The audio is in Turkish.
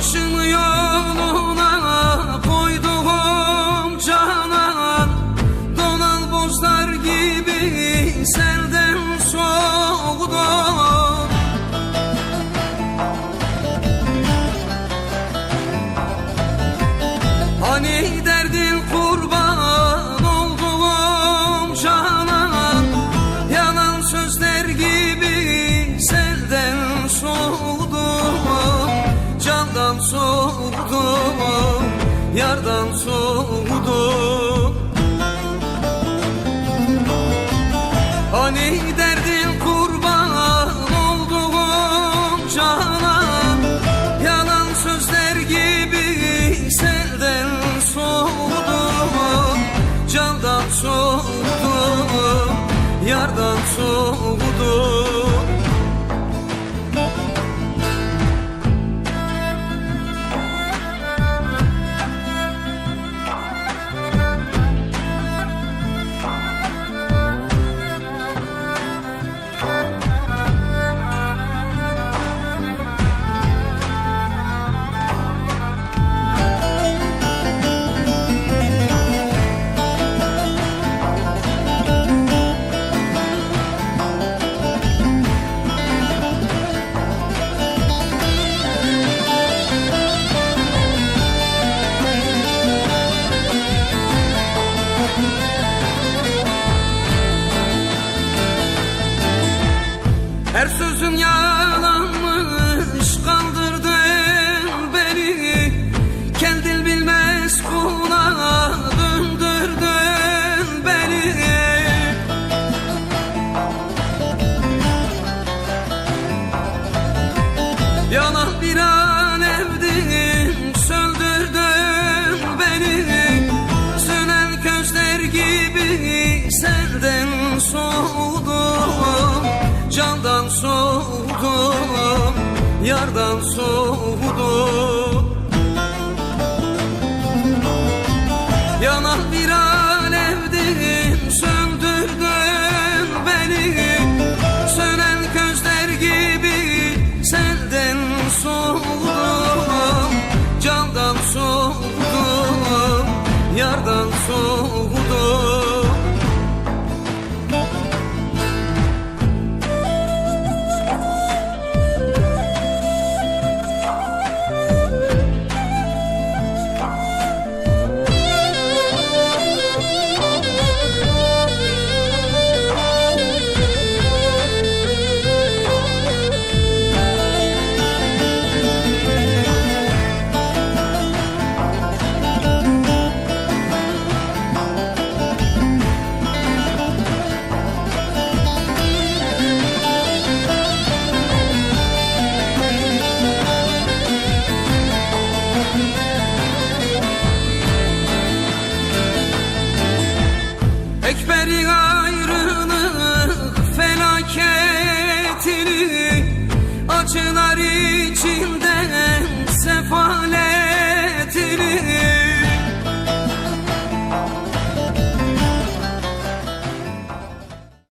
Başını yoluna koyduğum canan Donal bozlar gibi selde yardan sor. Candan soğudum Yardan soğudum. Yanan bir alevdin söndürdün beni. Sönen közler gibi senden soğudum. Candan soğudum Yardan soğudum ayrılık felaketini Acılar içinden sefalet